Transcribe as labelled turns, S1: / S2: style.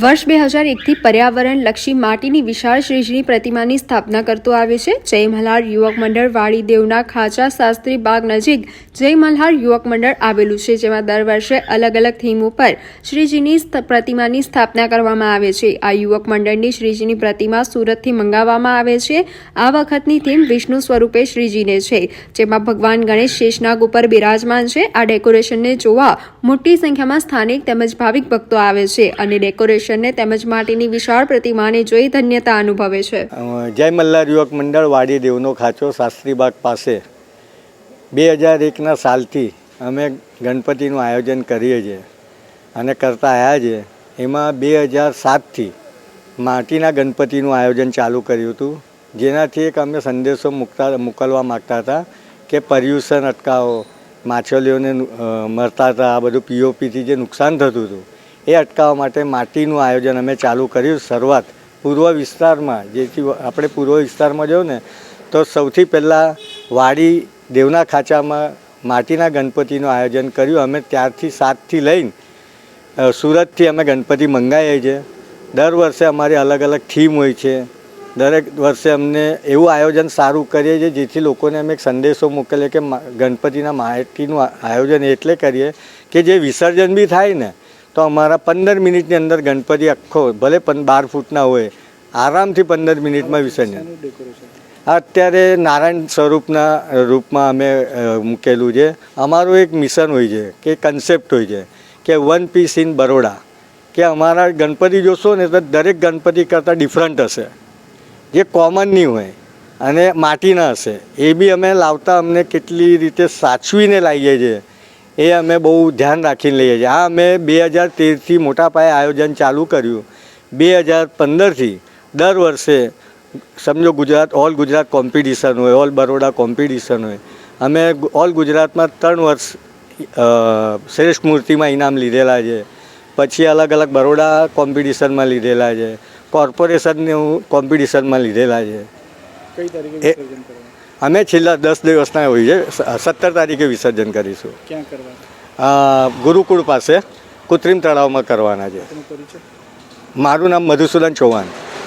S1: વર્ષ બે હજાર એકથી પર્યાવરણલક્ષી માટીની વિશાળ શ્રીજીની પ્રતિમાની સ્થાપના કરતો આવે છે. જય મલ્હાર યુવક મંડળ વાડીદેવના ખાચા શાસ્ત્રી બાગ નજીક જય મલ્હાર યુવક મંડળ આવેલું છે, જેમાં દર વર્ષે અલગ અલગ થીમ ઉપર શ્રીજીની પ્રતિમાની સ્થાપના કરવામાં આવે છે. આ યુવક મંડળની શ્રીજીની પ્રતિમા સુરતથી મંગાવવામાં આવે છે. આ વખતની થીમ વિષ્ણુ સ્વરૂપે શ્રીજીને છે, જેમાં ભગવાન ગણેશ શેષનાગ ઉપર બિરાજમાન છે. આ ડેકોરેશનને જોવા મોટી સંખ્યામાં સ્થાનિક તેમજ ભાવિક ભક્તો આવે છે અને ડેકોરેશનને તેમજ માટીની વિશાળ પ્રતિમાને જોઈ ધન્યતા અનુભવે છે.
S2: જય મલ્હાર યુવક મંડળ વાડી દેવનો ખાચો શાસ્ત્રીબાગ પાસે. બે હજાર એકના સાલથી અમે ગણપતિનું આયોજન કરીએ છીએ અને કરતા આવ્યા છીએ. એમાં બે હજાર સાતથી માટીના ગણપતિનું આયોજન ચાલુ કર્યું હતું. જેનાથી એક અમે સંદેશો મૂકતા, મોકલવા માગતા હતા કે પર્યુષણ અટકાવો, માછલીઓને મરતા હતા, આ બધું પીઓપીથી જે નુકસાન થતું હતું. એ અટકાવવા માટે માટીનું આયોજન અમે ચાલુ કર્યું શરૂઆત પૂર્વ વિસ્તારમાં, જેથી આપણે પૂર્વ વિસ્તારમાં જો ને, તો સૌથી પહેલાં વાડી દેવના ખાંચામાં માટીના ગણપતિનું આયોજન કર્યું. અમે ત્યારથી સાતથી લઈને સુરતથી અમે ગણપતિ મંગાવીએ છીએ. દર વર્ષે અમારી અલગ અલગ થીમ હોય છે. દરેક વર્ષે અમને એવું આયોજન સારું કરીએ છીએ, જેથી લોકોને અમે એક સંદેશો મોકલીએ કે ગણપતિના માટીનું આયોજન એટલે કરીએ કે જે વિસર્જન બી થાય ને તો અમારા પંદર મિનિટની અંદર ગણપતિ આખો ભલે પણ બાર ફૂટના હોય, આરામથી પંદર મિનિટમાં વિસર્જન. અત્યારે નારાયણ સ્વરૂપના રૂપમાં અમે મૂકેલું છે. અમારું એક મિશન હોય છે, કે કન્સેપ્ટ હોય છે, કે વન પીસ ઇન બરોડા. કે અમારા ગણપતિ જોશો ને તો દરેક ગણપતિ કરતાં ડિફરન્ટ હશે. જે કોમન નહીં હોય અને માટીના હશે. એ બી અમે લાવતા અમને કેટલી રીતે સાચવીને લાવીએ છીએ. એ અમે બહુ ધ્યાન રાખીને લઈએ છીએ. આ અમે બે હજાર તેરથી મોટા પાયે આયોજન ચાલુ કર્યું. બે હજાર પંદરથી દર વર્ષે સમજો ગુજરાત ઓલ ગુજરાત કોમ્પિટિશન હોય ઓલ બરોડા કોમ્પિટિશન હોય. અમે ઓલ ગુજરાતમાં ત્રણ વર્ષ શ્રેષ્ઠ મૂર્તિમાં ઇનામ લીધેલા છે. પછી અલગ અલગ બરોડા કોમ્પિટિશનમાં લીધેલા છે. કોર્પોરેશનનું કોમ્પિટિશનમાં લીધેલા છે.
S3: કઈ તારીખે
S2: અમે છેલ્લા દસ દિવસના હોઈએ. સત્તર તારીખે વિસર્જન કરીશું.
S3: ક્યાં
S2: ગુરુકુળ પાસે કૃત્રિમ તળાવમાં કરવાના છે? મારું નામ મધુસૂદન ચૌહાણ.